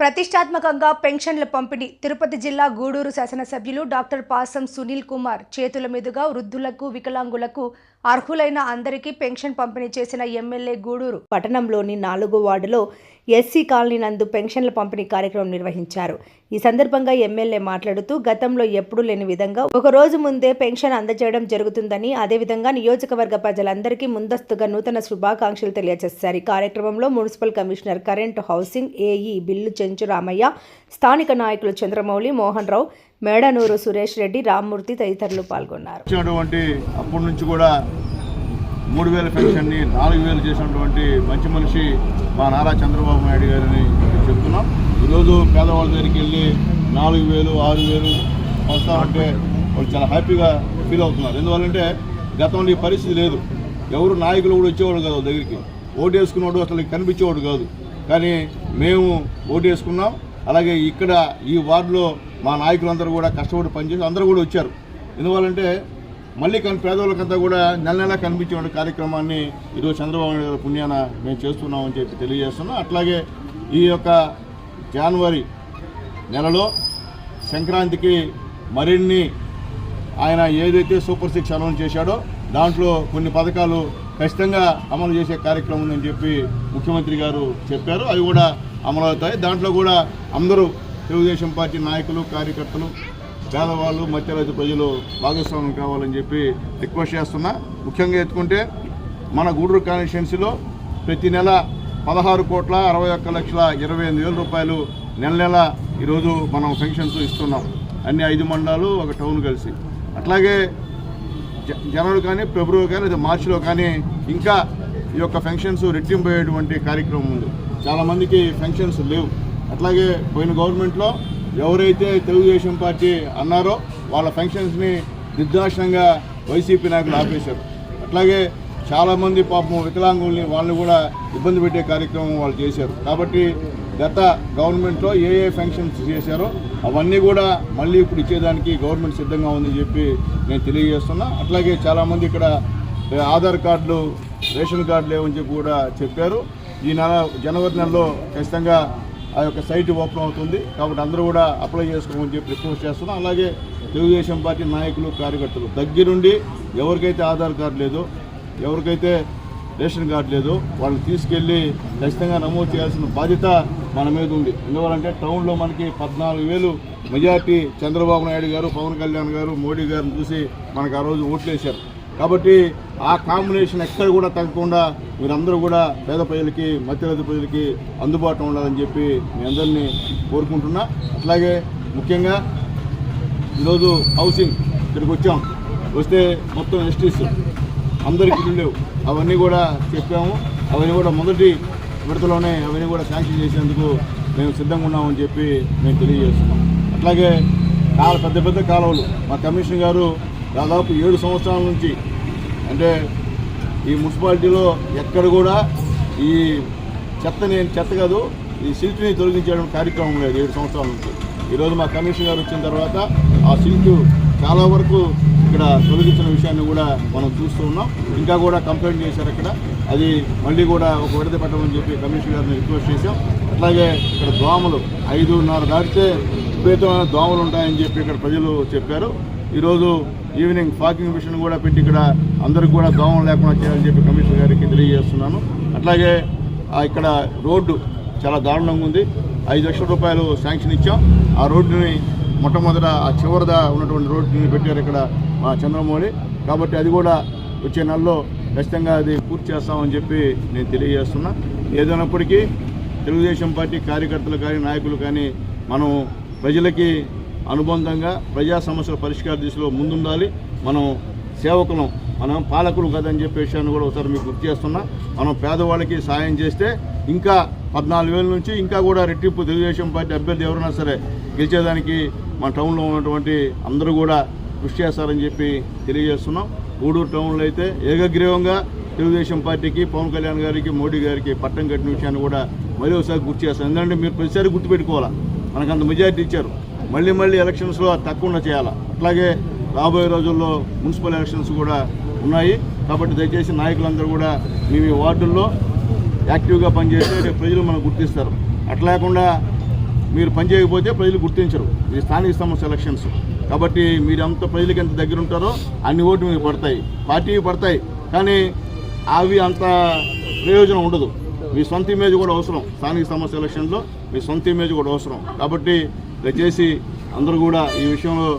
ప్రతిష్టాత్మకంగా పెన్షన్ల పంపిణీ. తిరుపతి జిల్లా గూడూరు శాసనసభ్యులు డాక్టర్ పాసం సునీల్ కుమార్ చేతుల మీదుగా వృద్ధులకు వికలాంగులకు అర్హులైన అందరికీ పెన్షన్ పంపిణీ చేసిన ఎమ్మెల్యే గూడూరు పట్టణంలోని నాలుగో వార్డులో ఎస్సీ కాలనీ నందు పెన్షన్ల పంపిణీ కార్యక్రమం నిర్వహించారు. ఈ సందర్భంగా ఎమ్మెల్యే మాట్లాడుతూ గతంలో ఎప్పుడూ లేని విధంగా ఒక రోజు ముందే పెన్షన్ అందజేయడం జరుగుతుందని అదేవిధంగా నియోజకవర్గ ప్రజలందరికీ ముందస్తుగా నూతన శుభాకాంక్షలు తెలియజేశారు. ఈ కార్యక్రమంలో municipal commissioner current housing AE bill Chenchu Ramayya స్థానిక నాయకులు చంద్రమౌళి మోహన్ రావు మేడనూరు సురేష్ రెడ్డి రామ్మూర్తి తదితరులు పాల్గొన్నారు. అప్పటి నుంచి కూడా మూడు వేల పెన్షన్ని నాలుగు వేలు చేసినటువంటి మంచి మనిషి మా నారా చంద్రబాబు నాయుడు గారిని చెప్తున్నాం. ఈరోజు పేదవాళ్ళ దగ్గరికి వెళ్ళి నాలుగు వేలు ఆరు వేలు వస్తామంటే వాళ్ళు చాలా హ్యాపీగా ఫీల్ అవుతున్నారు. ఎందువల్లంటే గతంలో ఈ పరిస్థితి లేదు. ఎవరు నాయకులు కూడా వచ్చేవాడు కాదు దగ్గరికి. ఓటు వేసుకున్నవాడు అసలు కనిపించేవాడు కాదు. కానీ మేము ఓటు వేసుకున్నాం అలాగే ఇక్కడ ఈ వార్డులో మా నాయకులందరూ కూడా కష్టపడి పనిచేసి అందరూ కూడా వచ్చారు. ఎందువల్లంటే మళ్ళీ కానీ పేదవాళ్ళకంతా కూడా నెల నెల కనిపించే కార్యక్రమాన్ని ఈరోజు చంద్రబాబు నాయుడు గారి పుణ్యాన మేము చేస్తున్నామని చెప్పి తెలియజేస్తున్నాం. అట్లాగే ఈ యొక్క జనవరి నెలలో సంక్రాంతికి మరిన్ని ఆయన ఏదైతే సూపర్ సిక్స్ అనౌన్స్ చేశాడో దాంట్లో కొన్ని పథకాలు ఖచ్చితంగా అమలు చేసే కార్యక్రమం ఉందని చెప్పి ముఖ్యమంత్రి గారు చెప్పారు. అవి కూడా అమలు అవుతాయి దాంట్లో కూడా అందరూ తెలుగుదేశం పార్టీ నాయకులు కార్యకర్తలు పేదవాళ్ళు మధ్యరాజు ప్రజలు భాగస్వామ్యం కావాలని చెప్పి రిక్వెస్ట్ చేస్తున్నా. ముఖ్యంగా ఎత్తుకుంటే మన గూడూరు కాన్స్టిట్యున్సీలో ప్రతి నెల పదహారు కోట్ల అరవై ఒక్క లక్షల ఇరవై ఎనిమిది వేల రూపాయలు నెల నెల ఈరోజు మనం పెన్షన్స్ ఇస్తున్నాం. అన్ని ఐదు మండలాలు ఒక టౌన్ కలిసి. అట్లాగే జ- జనవరి కానీ ఫిబ్రవరి కానీ లేదా మార్చిలో కానీ ఇంకా ఈ యొక్క ఫంక్షన్స్ రెట్టింపోయేటువంటి కార్యక్రమం ఉంది. చాలామందికి ఫంక్షన్స్ లేవు. అట్లాగే పోయిన గవర్నమెంట్లో ఎవరైతే తెలుగుదేశం పార్టీ అన్నారో వాళ్ళ ఫంక్షన్స్ని నిర్దాక్షణంగా వైసీపీ నాయకులు ఆపేశారు. అట్లాగే చాలామంది పాపం వికలాంగుల్ని వాళ్ళని కూడా ఇబ్బంది పెట్టే కార్యక్రమం వాళ్ళు చేశారు. కాబట్టి గత గవర్నమెంట్లో ఏ ఏ ఫంక్షన్స్ చేశారో అవన్నీ కూడా మళ్ళీ ఇప్పుడు ఇచ్చేదానికి గవర్నమెంట్ సిద్ధంగా ఉందని చెప్పి నేను తెలియజేస్తున్నా. అట్లాగే చాలామంది ఇక్కడ ఆధార్ కార్డులు రేషన్ కార్డులు లేవని చెప్పి కూడా చెప్పారు. ఈ నెల జనవరి నెలలో ఖచ్చితంగా ఆ యొక్క సైట్ ఓపెన్ అవుతుంది. కాబట్టి అందరూ కూడా అప్లై చేసుకోమని చెప్పి రిక్వెస్ట్ చేస్తున్నాం. అలాగే తెలుగుదేశం పార్టీ నాయకులు కార్యకర్తలు దగ్గరుండి ఎవరికైతే ఆధార్ కార్డు లేదో ఎవరికైతే రేషన్ కార్డు లేదో వాళ్ళని తీసుకెళ్ళి ఖచ్చితంగా నమోదు చేయాల్సిన బాధ్యత మన మీద ఉంది. ఎందువల్లంటే టౌన్లో మనకి పద్నాలుగు వేలు మెజార్టీ చంద్రబాబు నాయుడు గారు పవన్ కళ్యాణ్ గారు మోడీ గారిని చూసి మనకు ఆ రోజు ఓట్లేశారు. కాబట్టి ఆ కాంబినేషన్ ఎక్కడ కూడా తగ్గకుండా మీరందరూ కూడా పేద ప్రజలకి మధ్యతరగతి ప్రజలకి అందుబాటులో ఉండాలని చెప్పి మీ అందరినీ కోరుకుంటున్నా. అట్లాగే ముఖ్యంగా ఈరోజు హౌసింగ్ ఇక్కడికి వచ్చాం. వస్తే మొత్తం ఎస్టీస్ అందరికి ఇల్లు లేవు. అవన్నీ కూడా చెప్పాము. అవన్నీ కూడా మొదటి విడతలోనే అవన్నీ కూడా శాంక్షన్ చేసేందుకు మేము సిద్ధంగా ఉన్నామని చెప్పి మేము తెలియజేస్తున్నాం. అట్లాగే కాల పెద్ద పెద్ద కాలువలు. మా కమిషనర్ గారు దాదాపు ఏడు సంవత్సరాల నుంచి అంటే ఈ మున్సిపాలిటీలో ఎక్కడ కూడా ఈ చెత్తని చెత్త కాదు ఈ సిల్ట్ని తొలగించడం కార్యక్రమం లేదు ఏడు సంవత్సరాల నుంచి. ఈరోజు మా కమిషన్ గారు వచ్చిన తర్వాత ఆ సిల్ట్ చాలా వరకు ఇక్కడ తొలగించిన విషయాన్ని కూడా మనం చూస్తూ ఉన్నాం. ఇంకా కూడా కంప్లైంట్ చేశారు అక్కడ. అది మళ్ళీ కూడా ఒక విడత పెట్టమని చెప్పి కమిషన్ గారిని రిక్వెస్ట్ చేశాం. అట్లాగే ఇక్కడ దోమలు ఐదున్నర దాటితే విపరీతమైన దోమలు ఉంటాయని చెప్పి ఇక్కడ ప్రజలు చెప్పారు. ఈరోజు ఈవినింగ్ ఫాకింగ్ మిషన్ కూడా పెట్టి ఇక్కడ అందరికి కూడా దోమలు లేకుండా చేయాలని చెప్పి కమిషనర్ గారికి తెలియజేస్తున్నాను. అట్లాగే ఇక్కడ రోడ్డు చాలా దారుణంగా ఉంది. ఐదు లక్షల రూపాయలు శాంక్షన్ ఇచ్చాం. ఆ రోడ్డుని మొట్టమొదట ఆ చివరిదా ఉన్నటువంటి రోడ్డుని పెట్టారు ఇక్కడ మా చంద్రమౌళి. కాబట్టి అది కూడా వచ్చే నెలలో ఖచ్చితంగా అది పూర్తి చేస్తామని చెప్పి నేను తెలియజేస్తున్నా. ఏదైనప్పటికీ తెలుగుదేశం పార్టీ కార్యకర్తలు కానీ నాయకులు కానీ మనం ప్రజలకి అనుబంధంగా ప్రజా సమస్యల పరిష్కార దిశలో ముందుండాలి. మనం సేవకులం మనం పాలకులు కదని చెప్పేసి అని కూడా ఒకసారి మీకు గుర్తు చేస్తున్నా. మనం పేదవాళ్ళకి సాయం చేస్తే ఇంకా పద్నాలుగు వేల నుంచి ఇంకా కూడా రెట్టింపు తెలుగుదేశం పార్టీ అభ్యర్థి ఎవరైనా సరే గెలిచేదానికి మన టౌన్లో ఉన్నటువంటి అందరూ కూడా కృషి చేస్తారని చెప్పి తెలియజేస్తున్నాం. గూడూరు టౌన్లో అయితే ఏకగ్రీవంగా తెలుగుదేశం పార్టీకి పవన్ కళ్యాణ్ గారికి మోడీ గారికి పట్టం కట్టిన విషయాన్ని కూడా మరోసారి గుర్తు చేస్తాం. ఎందుకంటే మీరు ప్రతిసారి గుర్తుపెట్టుకోవాలా? మనకు అంత మెజారిటీ ఇచ్చారు. మళ్ళీ మళ్ళీ ఎలక్షన్స్లో తక్కువ చేయాలి? అట్లాగే రాబోయే రోజుల్లో మున్సిపల్ ఎలక్షన్స్ కూడా ఉన్నాయి. కాబట్టి దయచేసి నాయకులందరూ కూడా మీ మీ వార్డుల్లో యాక్టివ్గా పనిచేస్తే రేపు ప్రజలు మనం గుర్తిస్తారు. అట్లా లేకుండా మీరు పనిచేయకపోతే ప్రజలు గుర్తించరు. ఇది స్థానిక సంస్థ ఎలక్షన్స్ కాబట్టి మీరు ఎంత ప్రజలకు ఎంత దగ్గర ఉంటారో అన్ని ఓట్లు మీకు పడతాయి. పార్టీకి పడతాయి. కానీ అవి అంత ప్రయోజనం ఉండదు. మీ సొంత ఇమేజ్ కూడా అవసరం. స్థానిక సమస్య ఎలక్షన్లో మీ సొంత ఇమేజ్ కూడా అవసరం. కాబట్టి దయచేసి అందరూ కూడా ఈ విషయంలో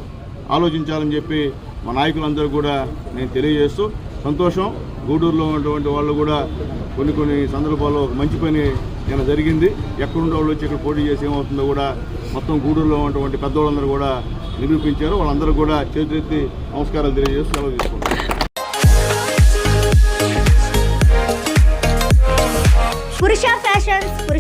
ఆలోచించాలని చెప్పి మా నాయకులందరూ కూడా నేను తెలియజేస్తూ సంతోషం. గూడూరులో ఉన్నటువంటి వాళ్ళు కూడా కొన్ని కొన్ని సందర్భాల్లో మంచి పని నేను జరిగింది. ఎక్కడుండే వాళ్ళు వచ్చి ఇక్కడ పోటీ చేసి ఏమవుతుందో కూడా మొత్తం గూడూరులో ఉన్నటువంటి పెద్దవాళ్ళందరూ కూడా నిరూపించారు. వాళ్ళందరూ కూడా చేతులెత్తి నమస్కారాలు తెలియజేస్తూ సెలవు తీసుకుంటారు